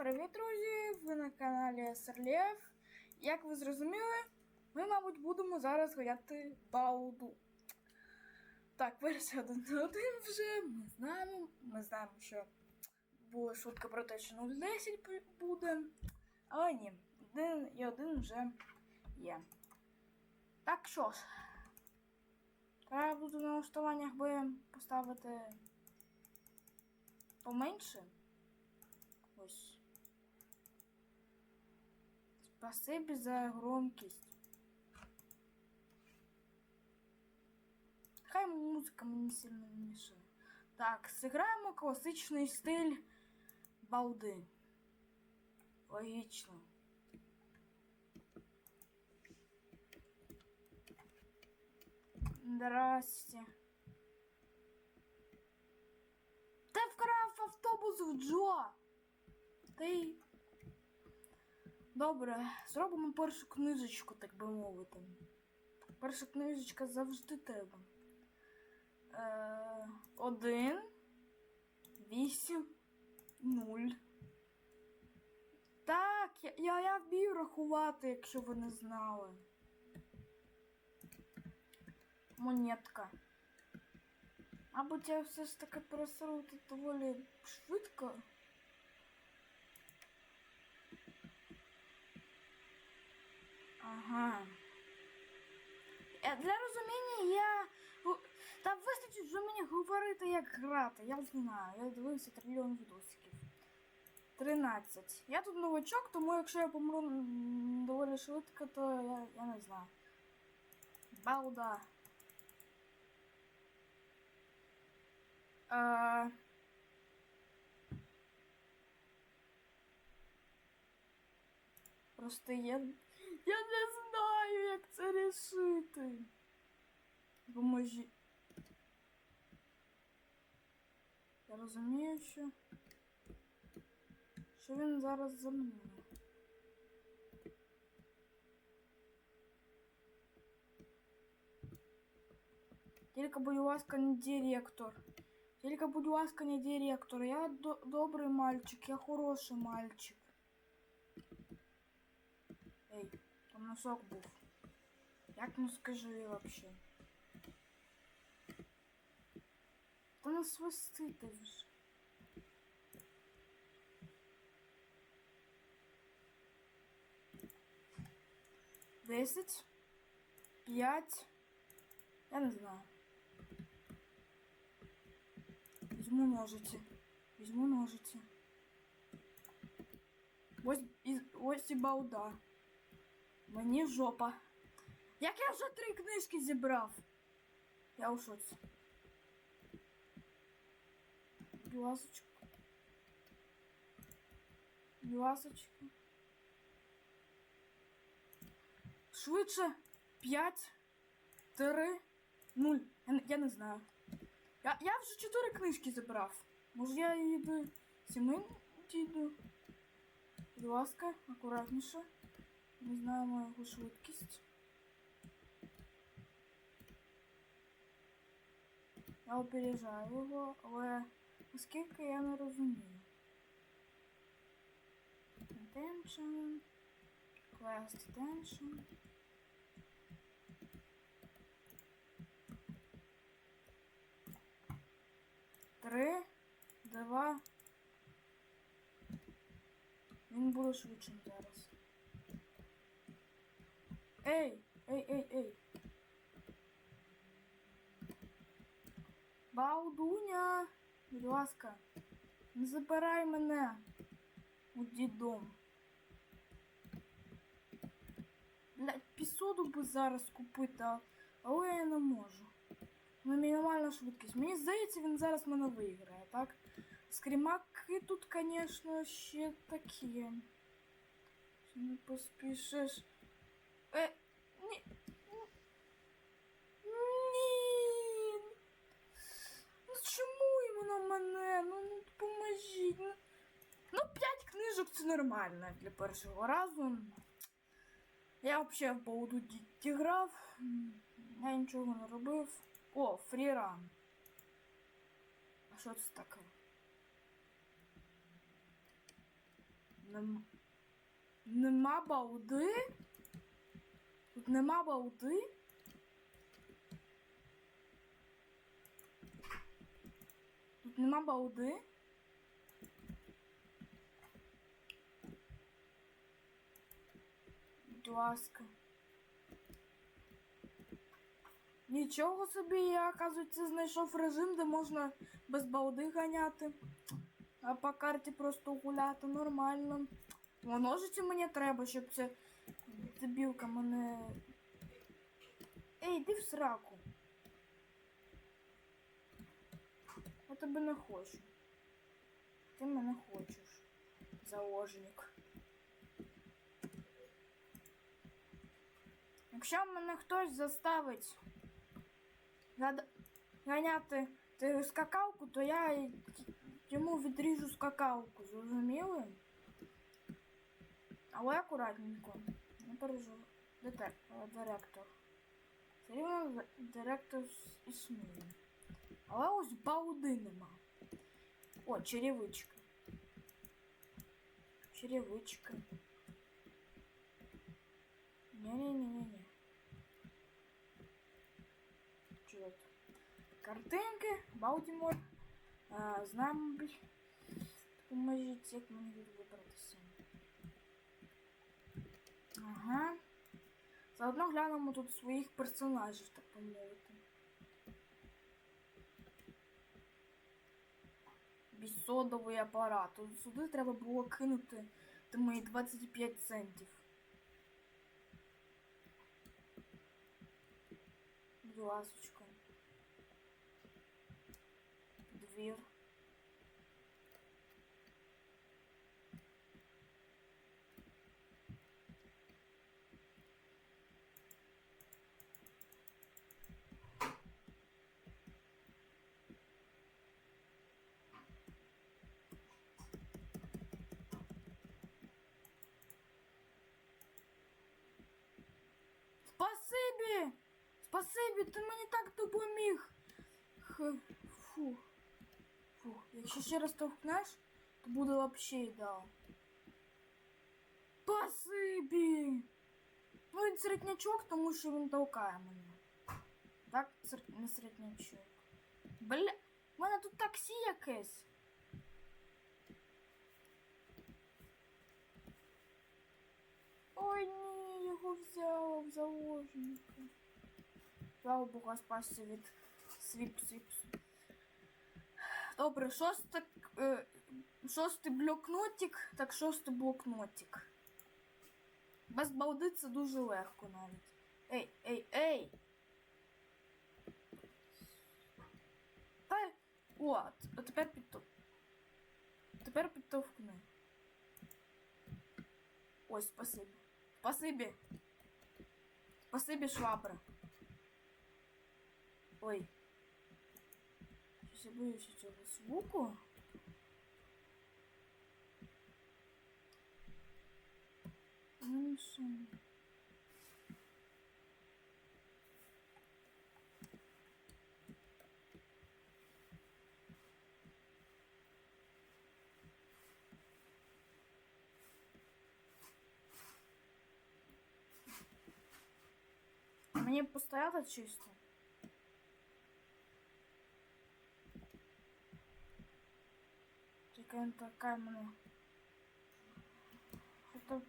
привіт, друзі! Ви на каналі Серлєв. Як ви зрозуміли, ми, мабуть, будемо зараз гуляти Бауду. Так, версія 1.1 вже. Ми знаємо. Ми знаємо, що була шутка про те, що 0.10 буде. Але ні, один і один вже є. Так що ж, треба буде на налаштуваннях би поставити поменше. Ось. Спасибі за громкість. Хай музика мені сильно не мішає. Так, зіграємо класичний стиль балди. Логічно. Здрасте. Ти вкрав автобус в Джо. Ти. Добре, зробимо першу книжечку, так би мовити. Перша книжечка завжди треба. Е, один. Вісім. Нуль. Так, я, я, я вмію рахувати, якщо ви не знали. Монетка. Мабуть, я все ж таки тут доволі швидко. Ага. Е, Для розуміння я. Та вистачить вже мені говорити, як грати. Я знаю, я дивився трильйон відосиків. 13. Я тут новачок, тому якщо я помру доволі швидко, то я, я не знаю. Балда. Е... Просто я. Я не знаю, як це рішити. Поможі. Я розумію, що. Що він зараз за мною. Тільки, будь ласка, не директор. Тільки, будь ласка, не директор. Я до добрий мальчик, я хороший мальчик. Там носок був. Як ну скажи вообще? Та не свисти ти вже. Десять. П'ять. Я не знаю. Візьму ножиці. Візьму ножиці. Ось і, ось і балда. Мені жопа. Як я вже три книжки зібрав? Я у шоці. Будь ласочка. Швидше. П'ять. Три. Нуль. Я, не- я не знаю. Я, я вже чотири книжки зібрав. Може я до сіми дійду. Будь ласка, акуратніше. Не знаю мою швидкість. Я опережаю його, але оскільки я не розумію. Attention. Quest attention. Три, два. Він буде швидшим зараз. Ей! Ей, ей, ей! Балдуня! Будь ласка, не забирай мене у дідом. Блядь, пісоду би зараз купити, а- але я не можу. Ну, мінімальна швидкість. Мені здається, він зараз мене виграє, так? Скрімаки тут, звісно, ще такі. Що не поспішиш. Е, на мене? Ну, ну поможіть. Ну, ну, п'ять книжок це нормально для першого разу. Я взагалі в поводу діті грав. Я нічого не робив. О, фріран. А що це таке? Нем... Нема балди? Тут нема балди? Нема балди? Будь ласка. Нічого собі, я, оказується, знайшов режим, де можна без балди ганяти. А по карті просто гуляти нормально. О, ножиці мені треба, щоб ця дебілка мене. Ей, йди в сраку. Я тебе не хочу. Ти мене хочеш. Заложник. Якщо мене хтось заставить ганяти ти скакалку, то я йому відріжу скакалку, зрозуміли? Але акуратненько. Не переживай. Директор. Все рівно директор існує. Але ось балди нема. О, черевичка. Черевичка. Не-не-не-не-не. Що це? Картинки, Балтімор. А, знаємо, блін. Поможіть, як мені тут вибратися. Ага. Заодно глянемо тут своїх персонажів, так би Бісодовий апарат. Сюди треба було кинути ти мої 25 центів. Будь ласочка. Двір. Спасибі! Спасибі, ти мені так допоміг. Фу. Фу. Якщо ще раз товкнеш, то буде вообще ідеал. Спасибі! Ну він середнячок, тому що він толкає мене. Так, не середнячок. Бля, в мене тут таксі якесь. Ой ні, його взяв заложника. Слава Богу, спасся від свіп свіп. Добре, шостий, е, шостий блокнотик, так шостий блокнотик. Без балди це дуже легко навіть. Ей, ей, ей! Та, от, а тепер підтов... Тепер підтовкни. Ой, спасибі. Спасибі. Спасибі, швабра. Ой. Щось я боюся цього звуку. Що? Мені постояти чисто. Тільки він така мене. Що-то...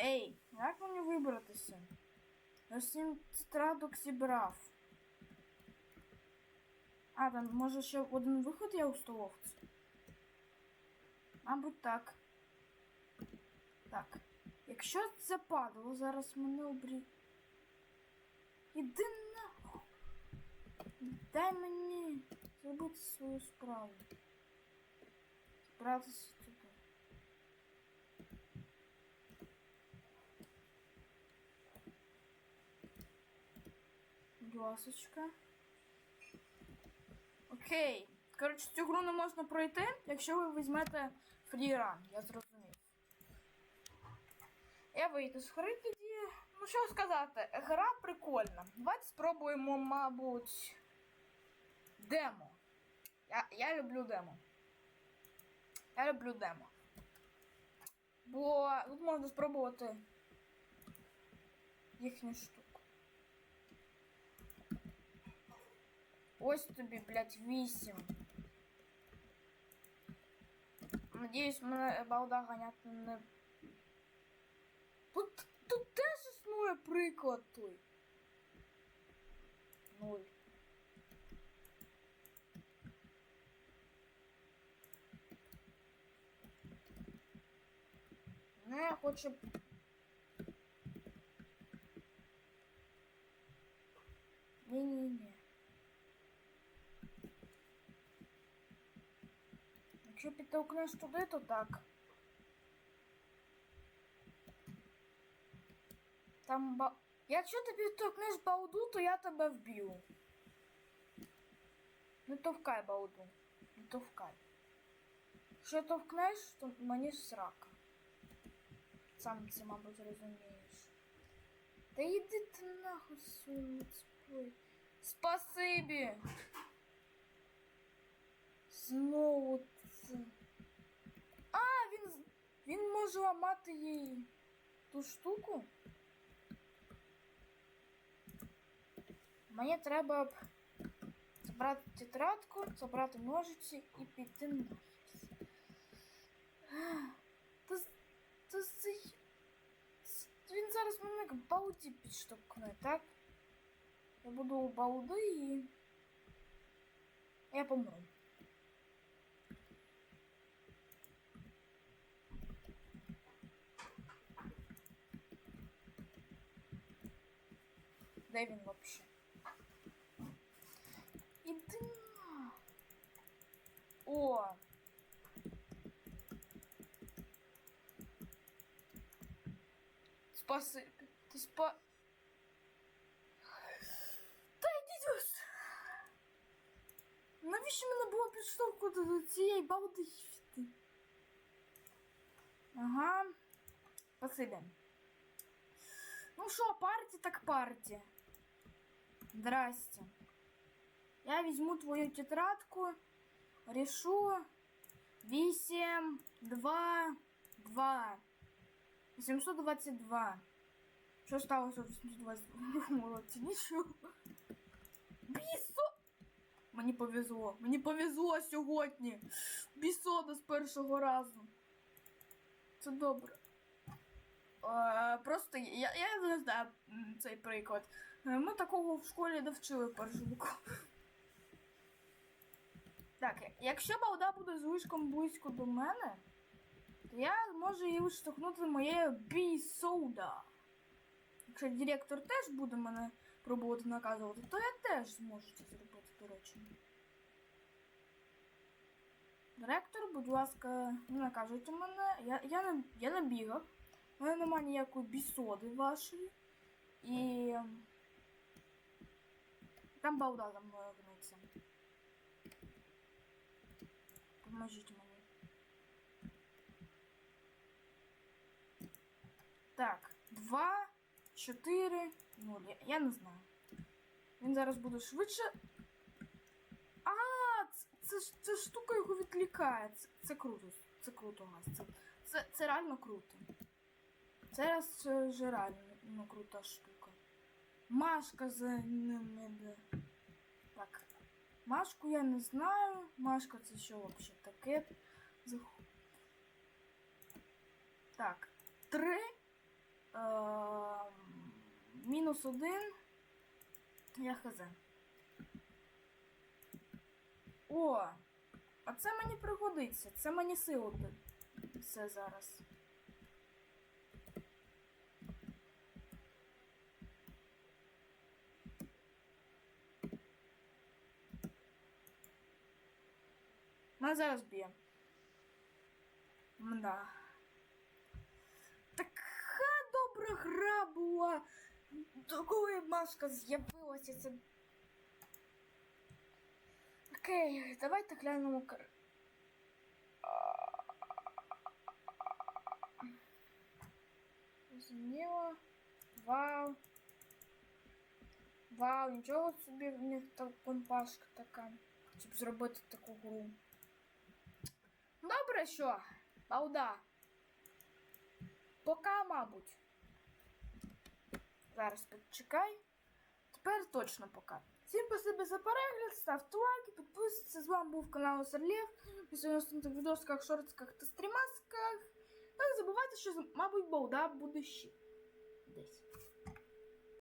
Ей, як мені вибратися? Я сім страдок зібрав. А, там може ще один виход є у столовці? Мабуть, так. Так. Якщо це падало, зараз мене обрі. Іди нахуй. Дай мені зробити свою справу. Збиратися туди. Ласочка. Окей. Коротше, цю гру не можна пройти, якщо ви візьмете фріран, я зрозумів. Я вийду з гри тоді. Ну що сказати, гра прикольна. Давайте спробуємо, мабуть, демо. Я, я люблю демо. Я люблю демо. Бо тут можна спробувати їхню штуку. Ось тобі, блядь, 8. Надіюсь, мене балда ганяти не. Тут, тут теж існує приклад той. Нуль. Не хоче. Ні-ні-ні. Якщо підтолкнеш туди, то так. Там ба... Якщо ти підтолкнеш балду, то я тебе вб'ю. Не товкай балду. Не товкай. Якщо товкнеш, то мені срака. Сам це, мабуть, розумієш. Та йди ти нахуй свою. Спасибі! Знову це. А, він. Він може ламати їй ту штуку. Мені треба б забрати тетрадку, забрати ножиці і піти нахер. Та, та цей... Він зараз мене к балді підштовхне, так? Я буду у балди і... Я помру. Де він вообще? О! Спасибі. Ти спа... Та йдіть ось. Навіщо мене було підштовхувати до цієї балди йти? Ага. Спасибі. Ну що, парті так парті. Здрасте. Я візьму твою тетрадку, Решу 8, 2, 2. 822. Що сталося 822? Молодці, нічого. Бісо! Мені повезло. Мені повезло сьогодні. Бісода з першого разу. Це добре. Е, просто я, я не знаю цей приклад. Е, Ми такого в школі не вчили першому класі. Так, якщо балда буде злишком близько до мене, то я можу її виштовхнути моєю бій-соуда. Якщо директор теж буде мене пробувати наказувати, то я теж зможу це зробити, до речі. Директор, будь ласка, не наказуйте мене. Я, я, не, я. У мене немає ніякої бісоди вашої. І. Там балда за мною Поможіть мені. Так, два, чотири, нуль. Я, я не знаю. Він зараз буде швидше. А, це, це, ця штука його відлікає. Це, це круто. Це круто, Газ. Це, це, це реально круто. Це раз це вже реально ну, крута штука. Машка за ним іде. Машку я не знаю. Машка це що взагалі таке? Так. Три. Ем, мінус один. Я хз. О! А це мені пригодиться. Це мені силу все зараз. Мене зараз б'є. Мда. Така добра гра була. До коли маска з'явилася, це. Окей, давайте глянемо. кар- Зрозуміло. Вау. Вау, нічого собі в них та компашка така. Щоб зробити таку гру. Добре, що? Балда. Пока, мабуть. Зараз почекай. Тепер точно пока. Всім спасибо за перегляд, ставте лайки, підписуйтесь. З вами був канал Серлєв. Після наступних відосиках, шортиках та стрімасках. Ну, не забувайте, що, мабуть, балда буде ще десь.